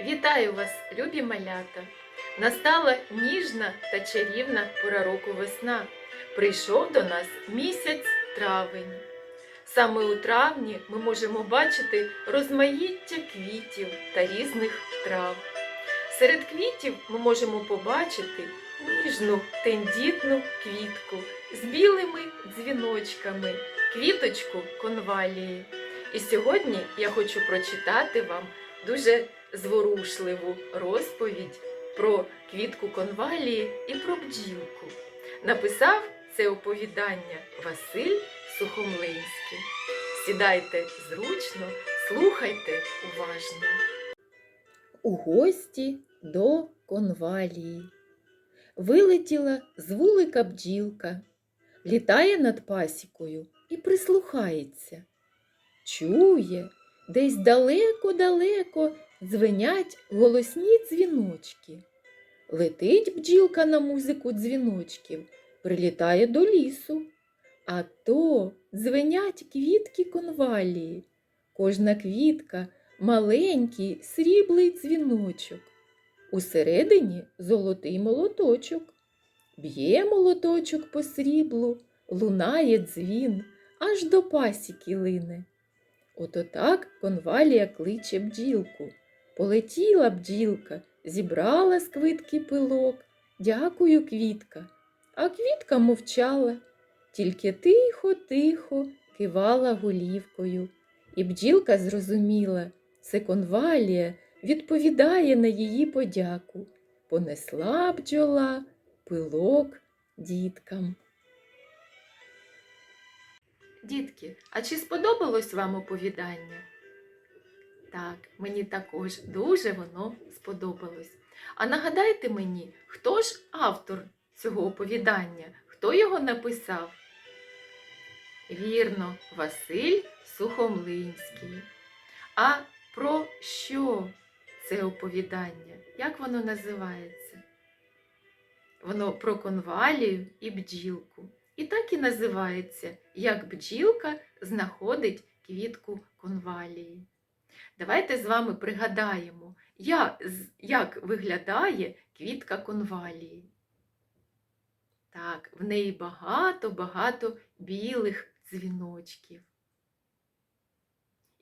Вітаю вас, любі малята! Настала ніжна та чарівна пора року весна. Прийшов до нас місяць травень. Саме у травні ми можемо бачити розмаїття квітів та різних трав. Серед квітів ми можемо побачити ніжну тендітну квітку з білими дзвіночками, квіточку конвалії. І сьогодні я хочу прочитати вам дуже зворушливу розповідь про квітку конвалії і про бджілку. Написав це оповідання Василь Сухомлинський. Сідайте зручно, слухайте уважно. У гості до конвалії. Вилетіла з вулика бджілка, літає над пасікою і прислухається. Чує, десь далеко-далеко дзвенять голосні дзвіночки. Летить бджілка на музику дзвіночків, прилітає до лісу, а то дзвенять квітки конвалії. Кожна квітка маленький сріблий дзвіночок. Усередині золотий молоточок. Б'є молоточок по сріблу, лунає дзвін, аж до пасіки лине. Ото так конвалія кличе бджілку. Полетіла бджілка, зібрала з квитки пилок. Дякую, квітка. А квітка мовчала, тільки тихо-тихо кивала голівкою. І бджілка зрозуміла, це конвалія відповідає на її подяку. Понесла бджола пилок діткам. Дітки, а чи сподобалось вам оповідання? Так, мені також дуже воно сподобалось. А нагадайте мені, хто ж автор цього оповідання? Хто його написав? Вірно, Василь Сухомлинський. А про що це оповідання? Як воно називається? Воно про конвалію і бджілку. І так і називається, як бджілка знаходить квітку конвалії. Давайте з вами пригадаємо, як, як виглядає квітка конвалії. Так, в неї багато-багато білих дзвіночків.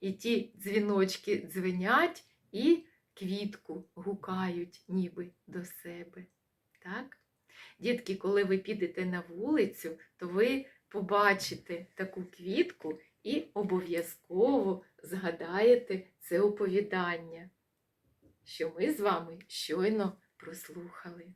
І ті дзвіночки дзвенять і квітку гукають ніби до себе. Так? Дітки, коли ви підете на вулицю, то ви побачите таку квітку і обов'язково згадаєте це оповідання, що ми з вами щойно прослухали.